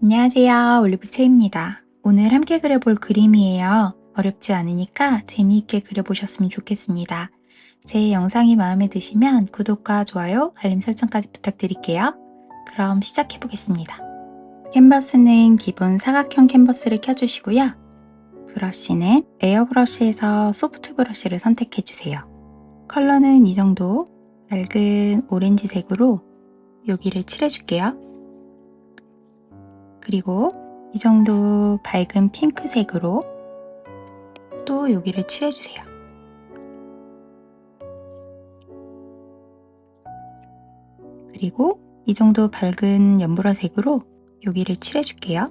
안녕하세요. 올리브채입니다. 오늘 함께 그려볼 그림이에요. 어렵지 않으니까 재미있게 그려보셨으면 좋겠습니다. 제 영상이 마음에 드시면 구독과 좋아요, 알림 설정까지 부탁드릴게요. 그럼 시작해 보겠습니다. 캔버스는 기본 사각형 캔버스를 켜주시고요. 브러쉬는 에어 브러쉬에서 소프트 브러쉬를 선택해 주세요. 컬러는 이 정도 밝은 오렌지색으로 여기를 칠해줄게요. 그리고 이 정도 밝은 핑크색으로 또 여기를 칠해주세요. 그리고 이 정도 밝은 연보라색으로 여기를 칠해줄게요.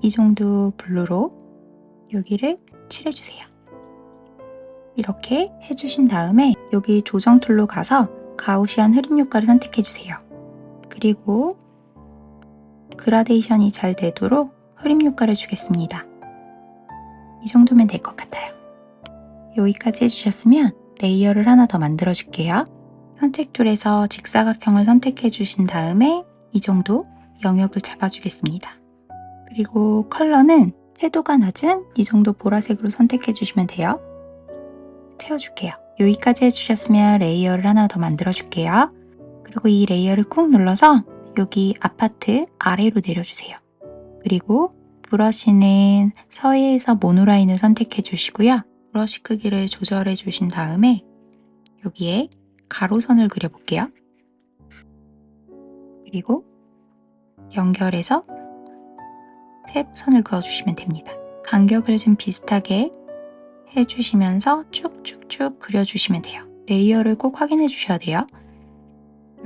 이 정도 블루로 여기를 칠해주세요. 이렇게 해주신 다음에 여기 조정 툴로 가서 가우시안 흐림 효과를 선택해주세요. 그리고 그라데이션이 잘 되도록 흐림 효과를 주겠습니다. 이 정도면 될 것 같아요. 여기까지 해주셨으면 레이어를 하나 더 만들어 줄게요. 선택 툴에서 직사각형을 선택해 주신 다음에 이 정도 영역을 잡아주겠습니다. 그리고 컬러는 채도가 낮은 이 정도 보라색으로 선택해 주시면 돼요. 채워줄게요. 여기까지 해주셨으면 레이어를 하나 더 만들어 줄게요. 그리고 이 레이어를 꾹 눌러서 여기 아파트 아래로 내려주세요. 그리고 브러쉬는 서해에서 모노라인을 선택해 주시고요. 브러쉬 크기를 조절해 주신 다음에 여기에 가로선을 그려볼게요. 그리고 연결해서 세부선을 그어주시면 됩니다. 간격을 좀 비슷하게 해주시면서 쭉쭉쭉 그려주시면 돼요. 레이어를 꼭 확인해 주셔야 돼요.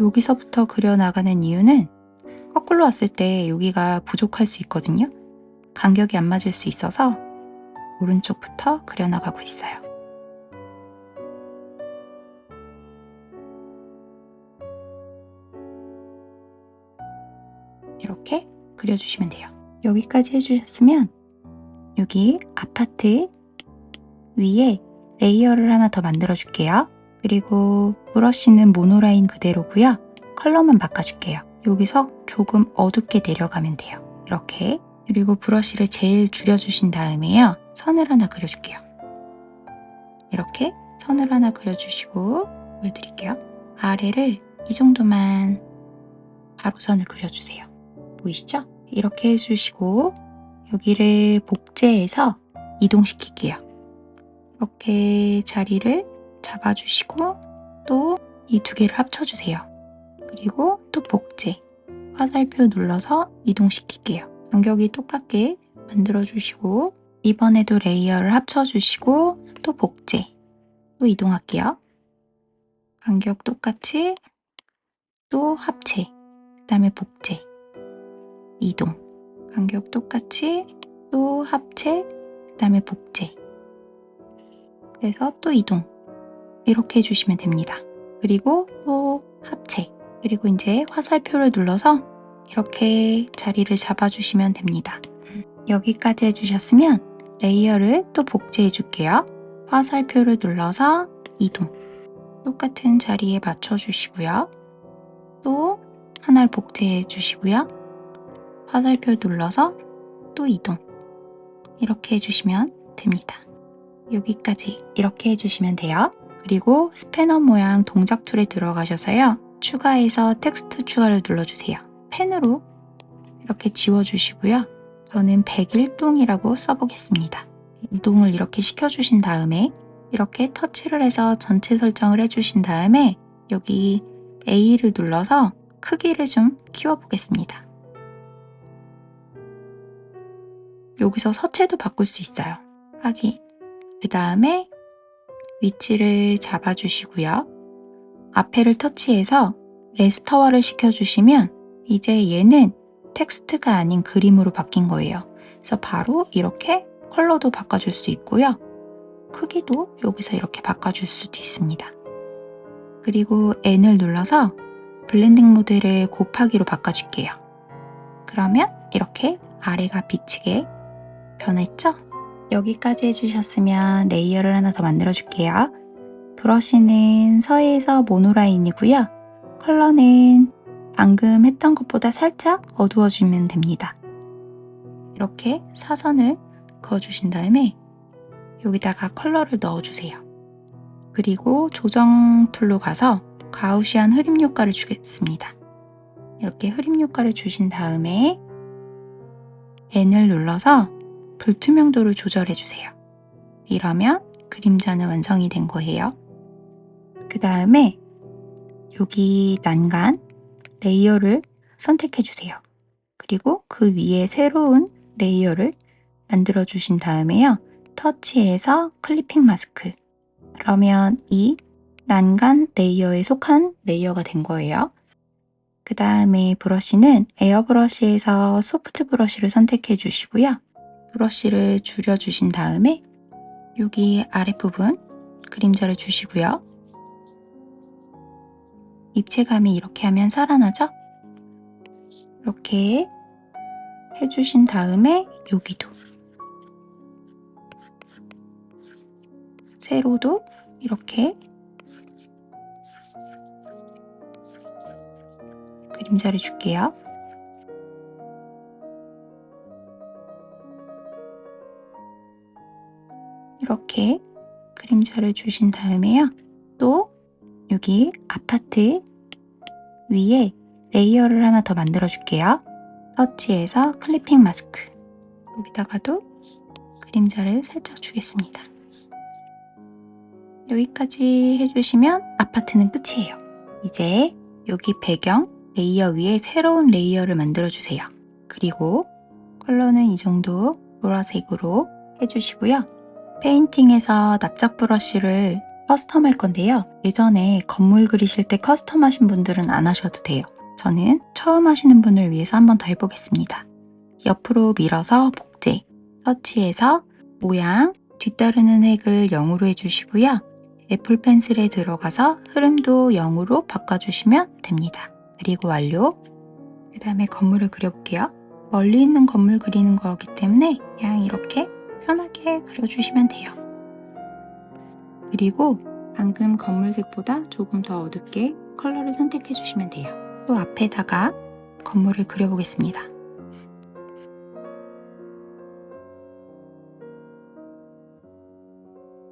여기서부터 그려나가는 이유는 거꾸로 왔을 때 여기가 부족할 수 있거든요. 간격이 안 맞을 수 있어서 오른쪽부터 그려나가고 있어요. 이렇게 그려주시면 돼요. 여기까지 해주셨으면 여기 아파트 위에 레이어를 하나 더 만들어 줄게요. 그리고 브러쉬는 모노라인 그대로고요. 컬러만 바꿔줄게요. 여기서 조금 어둡게 내려가면 돼요. 이렇게 그리고 브러쉬를 제일 줄여주신 다음에요. 선을 하나 그려줄게요. 이렇게 선을 하나 그려주시고 보여드릴게요. 아래를 이 정도만 가로선을 그려주세요. 보이시죠? 이렇게 해주시고 여기를 복제해서 이동시킬게요. 이렇게 자리를 잡아주시고 또 이 두 개를 합쳐주세요. 그리고 또 복제 화살표 눌러서 이동시킬게요. 간격이 똑같게 만들어주시고 이번에도 레이어를 합쳐주시고 또 복제 또 이동할게요. 간격 똑같이 또 합체 그 다음에 복제 이동 간격 똑같이 또 합체 그 다음에 복제 그래서 또 이동 이렇게 해주시면 됩니다. 그리고 또 합체 그리고 이제 화살표를 눌러서 이렇게 자리를 잡아주시면 됩니다. 여기까지 해주셨으면 레이어를 또 복제해 줄게요. 화살표를 눌러서 이동 똑같은 자리에 맞춰 주시고요. 또 하나를 복제해 주시고요. 화살표 눌러서 또 이동 이렇게 해주시면 됩니다. 여기까지 이렇게 해주시면 돼요. 그리고 스패너 모양 동작 툴에 들어가셔서요. 추가해서 텍스트 추가를 눌러주세요. 펜으로 이렇게 지워주시고요. 저는 101동이라고 써보겠습니다. 이동을 이렇게 시켜주신 다음에 이렇게 터치를 해서 전체 설정을 해주신 다음에 여기 A를 눌러서 크기를 좀 키워보겠습니다. 여기서 서체도 바꿀 수 있어요. 확인. 그 다음에 위치를 잡아주시고요. 앞에를 터치해서 레스터화를 시켜주시면 이제 얘는 텍스트가 아닌 그림으로 바뀐 거예요. 그래서 바로 이렇게 컬러도 바꿔줄 수 있고요. 크기도 여기서 이렇게 바꿔줄 수도 있습니다. 그리고 N을 눌러서 블렌딩 모드를 곱하기로 바꿔줄게요. 그러면 이렇게 아래가 비치게 변했죠? 여기까지 해주셨으면 레이어를 하나 더 만들어 줄게요. 브러쉬는 서해에서 모노라인이고요. 컬러는 방금 했던 것보다 살짝 어두워주면 됩니다. 이렇게 사선을 그어주신 다음에 여기다가 컬러를 넣어주세요. 그리고 조정 툴로 가서 가우시안 흐림 효과를 주겠습니다. 이렇게 흐림 효과를 주신 다음에 N을 눌러서 불투명도를 조절해 주세요. 이러면 그림자는 완성이 된 거예요. 그 다음에 여기 난간 레이어를 선택해 주세요. 그리고 그 위에 새로운 레이어를 만들어 주신 다음에요. 터치해서 클리핑 마스크. 그러면 이 난간 레이어에 속한 레이어가 된 거예요. 그 다음에 브러쉬는 에어 브러쉬에서 소프트 브러쉬를 선택해 주시고요. 브러쉬를 줄여 주신 다음에 여기 아랫부분 그림자를 주시고요. 입체감이 이렇게 하면 살아나죠? 이렇게 해주신 다음에 여기도 세로도 이렇게 그림자를 줄게요. 이렇게 그림자를 주신 다음에요. 또 여기 아파트 위에 레이어를 하나 더 만들어 줄게요. 터치해서 클리핑 마스크 여기다가도 그림자를 살짝 주겠습니다. 여기까지 해주시면 아파트는 끝이에요. 이제 여기 배경 레이어 위에 새로운 레이어를 만들어 주세요. 그리고 컬러는 이 정도 보라색으로 해주시고요. 페인팅에서 납작 브러쉬를 커스텀 할 건데요. 예전에 건물 그리실 때 커스텀 하신 분들은 안 하셔도 돼요. 저는 처음 하시는 분을 위해서 한번 더 해보겠습니다. 옆으로 밀어서 복제, 터치해서 모양, 뒤따르는 색을 0으로 해주시고요. 애플 펜슬에 들어가서 흐름도 0으로 바꿔주시면 됩니다. 그리고 완료. 그 다음에 건물을 그려볼게요. 멀리 있는 건물 그리는 거기 때문에 그냥 이렇게 편하게 그려주시면 돼요. 그리고 방금 건물색보다 조금 더 어둡게 컬러를 선택해 주시면 돼요. 또 앞에다가 건물을 그려보겠습니다.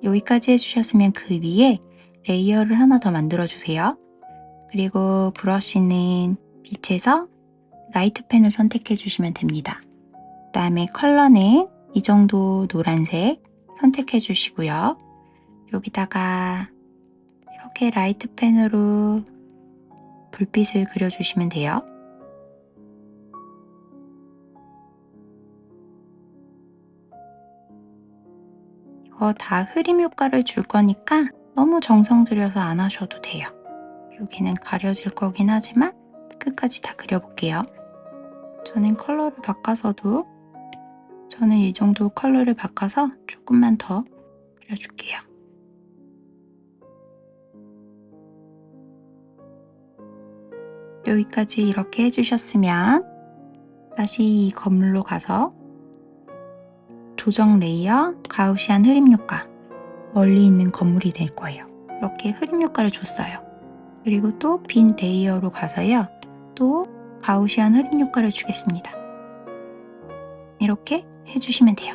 여기까지 해주셨으면 그 위에 레이어를 하나 더 만들어 주세요. 그리고 브러쉬는 빛에서 라이트 펜을 선택해 주시면 됩니다. 그 다음에 컬러는 이 정도 노란색 선택해 주시고요. 여기다가 이렇게 라이트 펜으로 불빛을 그려주시면 돼요. 이거 다 흐림 효과를 줄 거니까 너무 정성 들여서 안 하셔도 돼요. 여기는 가려질 거긴 하지만 끝까지 다 그려볼게요. 저는 컬러를 바꿔서도 저는 이 정도 컬러를 바꿔서 조금만 더 그려줄게요. 여기까지 이렇게 해주셨으면 다시 이 건물로 가서 조정 레이어 가우시안 흐림 효과 멀리 있는 건물이 될 거예요. 이렇게 흐림 효과를 줬어요. 그리고 또 빈 레이어로 가서요. 또 가우시안 흐림 효과를 주겠습니다. 이렇게 해주시면 돼요.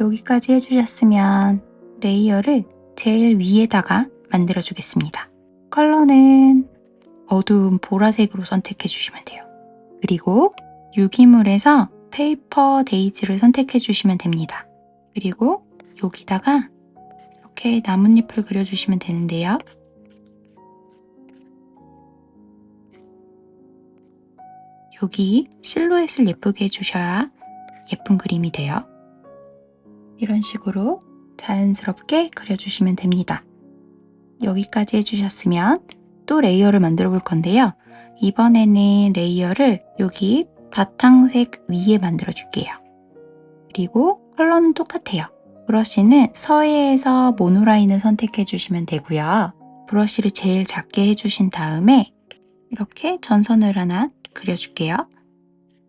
여기까지 해주셨으면 레이어를 제일 위에다가 만들어 주겠습니다. 컬러는 어두운 보라색으로 선택해 주시면 돼요. 그리고 유기물에서 페이퍼 데이지를 선택해 주시면 됩니다. 그리고 여기다가 이렇게 나뭇잎을 그려주시면 되는데요. 여기 실루엣을 예쁘게 해주셔야 예쁜 그림이 돼요. 이런 식으로 자연스럽게 그려주시면 됩니다. 여기까지 해주셨으면 또 레이어를 만들어 볼 건데요. 이번에는 레이어를 여기 바탕색 위에 만들어 줄게요. 그리고 컬러는 똑같아요. 브러쉬는 서해에서 모노라인을 선택해 주시면 되고요. 브러쉬를 제일 작게 해주신 다음에 이렇게 전선을 하나 그려줄게요.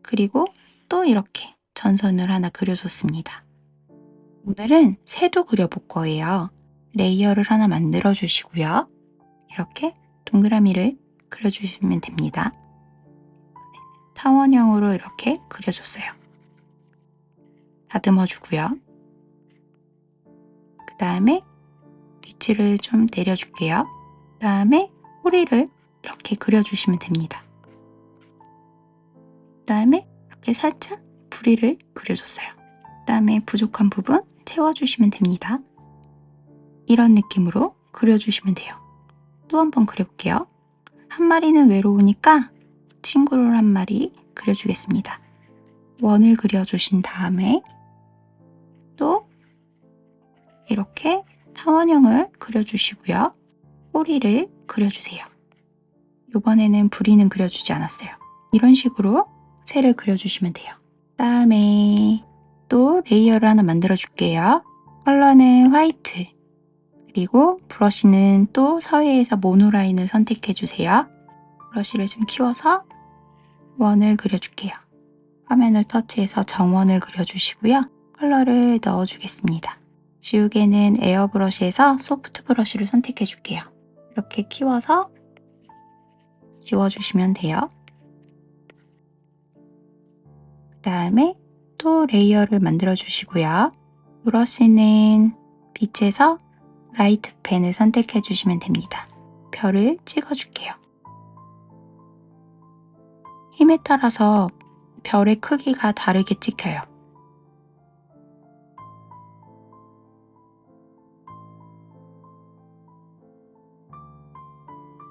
그리고 또 이렇게 전선을 하나 그려줬습니다. 오늘은 새도 그려볼 거예요. 레이어를 하나 만들어 주시고요. 이렇게 동그라미를 그려주시면 됩니다. 타원형으로 이렇게 그려줬어요. 다듬어 주고요. 그 다음에 리치를 좀 내려줄게요. 그 다음에 꼬리를 이렇게 그려주시면 됩니다. 그 다음에 이렇게 살짝 부리를 그려줬어요. 그 다음에 부족한 부분 채워주시면 됩니다. 이런 느낌으로 그려주시면 돼요. 또 한 번 그려볼게요. 한 마리는 외로우니까 친구를 한 마리 그려주겠습니다. 원을 그려주신 다음에 또 이렇게 타원형을 그려주시고요. 꼬리를 그려주세요. 이번에는 부리는 그려주지 않았어요. 이런 식으로 새를 그려주시면 돼요. 다음에 또 레이어를 하나 만들어 줄게요. 컬러는 화이트 그리고 브러쉬는 또 서예에서 모노라인을 선택해 주세요. 브러쉬를 좀 키워서 원을 그려줄게요. 화면을 터치해서 정원을 그려주시고요. 컬러를 넣어주겠습니다. 지우개는 에어 브러쉬에서 소프트 브러쉬를 선택해 줄게요. 이렇게 키워서 지워주시면 돼요. 다음에 또 레이어를 만들어 주시고요. 브러쉬는 빛에서 라이트 펜을 선택해 주시면 됩니다. 별을 찍어 줄게요. 힘에 따라서 별의 크기가 다르게 찍혀요.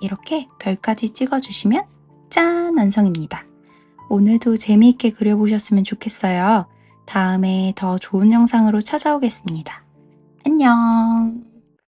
이렇게 별까지 찍어주시면 짠! 완성입니다. 오늘도 재미있게 그려보셨으면 좋겠어요. 다음에 더 좋은 영상으로 찾아오겠습니다. 안녕!